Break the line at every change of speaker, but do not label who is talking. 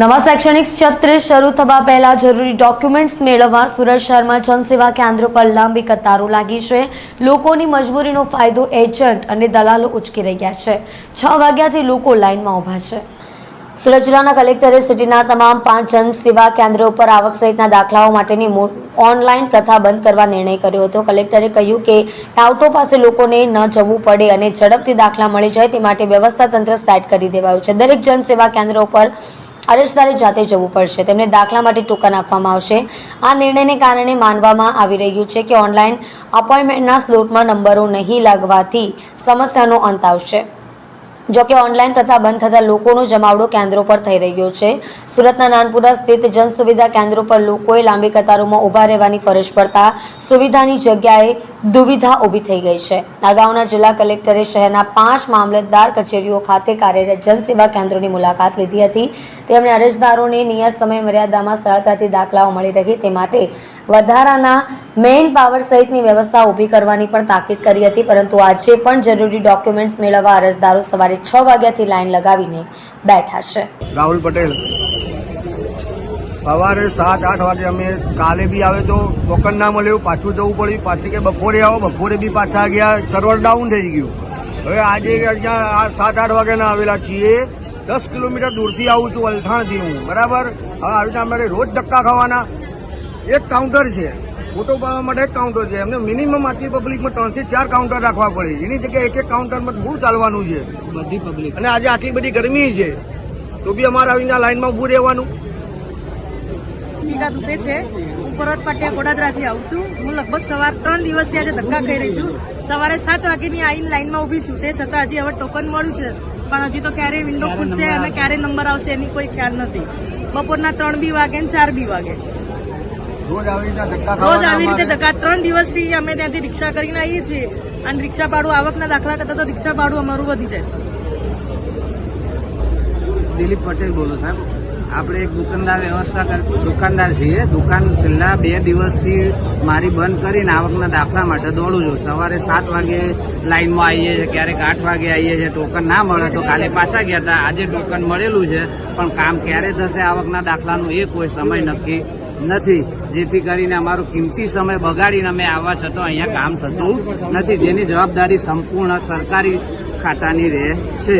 નવા શૈક્ષણિક સત્ર શરૂ થવા પહેલા જરૂરી ડોક્યુમેન્ટ્સ મેળવવા સુરત શહેરમાં જનસેવા કેન્દ્રો પર લાંબી કતારો લાગી છે. લોકોની મજબૂરીનો ફાયદો એજન્ટ અને દલાલો ઉચકી રહ્યા છે. છ વાગ્યાથી લોકો લાઇનમાં ઊભા છે. સુરત જિલ્લાના કલેક્ટરે સિટીના તમામ પાંચ જનસેવા કેન્દ્રો ઉપર આવક સહિતના દાખલાઓ માટેની ઓનલાઈન પ્રથા બંધ કરવા નિર્ણય કર્યો હતો. કલેક્ટરે કહ્યું કે, ટાઉટો પાસે લોકોને ન જવું પડે અને ઝડપથી દાખલા મળી જાય તે માટે વ્યવસ્થા તંત્ર સેટ કરી દેવાયું છે. દરેક જનસેવા કેન્દ્રો ઉપર અરજદારે જાતે જવું પડશે. તેમને દાખલા માટે ટોકન આપવામાં આવશે. આ નિર્ણયને કારણે માનવામાં આવી રહ્યું છે કે ઓનલાઈન અપોઇન્ટમેન્ટના સ્લોટમાં નંબરો નહીં લાગવાથી સમસ્યાનો અંત આવશે. જો કે ઓનલાઈન પ્રથા બંધ થતાં લોકોનો જમાવડો કેન્દ્રો પર થઈ રહ્યો છે. સુરતના નાનપુરા સ્થિત જન સુવિધા કેન્દ્રો પર લોકોએ લાંબી કતારોમાં ઊભા રહેવાની ફરજ પડતા સુવિધાની જગ્યાએ દુવિધા ઊભી થઈ ગઈ છે. અગાઉના જિલ્લા કલેક્ટરે શહેરના પાંચ મામલતદાર કચેરીઓ ખાતે કાર્યરત જનસેવા કેન્દ્રોની મુલાકાત લીધી હતી. તેમણે અરજદારોને નિયત સમય મર્યાદામાં સરળતાથી દાખલાઓ મળી રહે તે માટે વધારાના મેઇન પાવર સહિતની વ્યવસ્થા ઊભી કરવાની પણ તાકીદ કરી હતી, પરંતુ આજે પણ જરૂરી ડોક્યુમેન્ટ્સ મેળવવા અરજદારો સવારે છ વાગ્યાથી લાઇન લગાવીને બેઠા છે.
રાહુલ પટેલ. સવારે સાત, આઠ વાગે અમે કાલે બી આવે તો ટોકન ના મળ્યું પાછું જવું પડ્યું. પાછી કે બપોરે આવો, બપોરે બી પાછા ગયા સર્વર ડાઉન થઈ ગયું. હવે આજે અહીંયા સાત, આઠ વાગ્યાના આવેલા છીએ. દસ કિલોમીટર દૂરથી આવું છું અલથાણથી હું. બરાબર? હવે આવી રીતે અમારે રોજ ધક્કા ખાવાના. એક કાઉન્ટર છે. ફોટો પાડવા માટે એક કાઉન્ટર છે. એમને મિનિમમ આટલી પબ્લિકમાં ત્રણથી ચાર કાઉન્ટર રાખવા પડે. એની જગ્યાએ એક એક કાઉન્ટરમાં શું ચાલવાનું છે.
બધી પબ્લિક
અને આજે આટલી બધી ગરમી છે તો બી અમારે આવીને આ લાઈનમાં ઊભું રહેવાનું.
ટીકા દુબે છે. હું પરત પાટિયા ગોડાદરાથી આવું છું. હું લગભગ સવાર ત્રણ દિવસથી આજે ધક્કા ખાઈ રહી છું. સવારે સાત વાગ્યાની આવીને લાઈનમાં ઊભી છું. તે છતાં હજી હવે ટોકન મળ્યું છે. પણ હજી તો ક્યારે વિન્ડો ખુલશે અને ક્યારે નંબર આવશે એની કોઈ ખ્યાલ નથી. બપોરના ત્રણ બી વાગે ને ચાર બી વાગે.
રોજ આવી રીતે
ધક્કા ત્રણ દિવસથી અમે ત્યાંથી રિક્ષા કરીને આવીએ છીએ અને રિક્ષા ભાડું આવકના દાખલા કરતા તો રિક્ષા ભાડું અમારું વધી જાય છે.
દિલીપ પટેલ બોલો સાહેબ. આપણે એક દુકાનદાર વ્યવસ્થા કર દુકાનદાર છીએ. દુકાન છેલ્લા બે દિવસથી મારી બંધ કરીને આવકના દાખલા માટે દોડું છું. સવારે સાત વાગે લાઈનમાં આવીએ છીએ ક્યારેક આઠ વાગે આવીએ છીએ. ટોકન ના મળે તો કાલે પાછા ગયા હતા. આજે ટોકન મળેલું છે પણ કામ ક્યારે થશે? આવકના દાખલાનું એ કોઈ સમય નક્કી નથી. જેથી કરીને અમારો કિંમતી સમય બગાડીને અમે આવવા છતાં અહીંયા કામ થતું નથી. જેની જવાબદારી સંપૂર્ણ સરકારી ખાતાની રહે છે.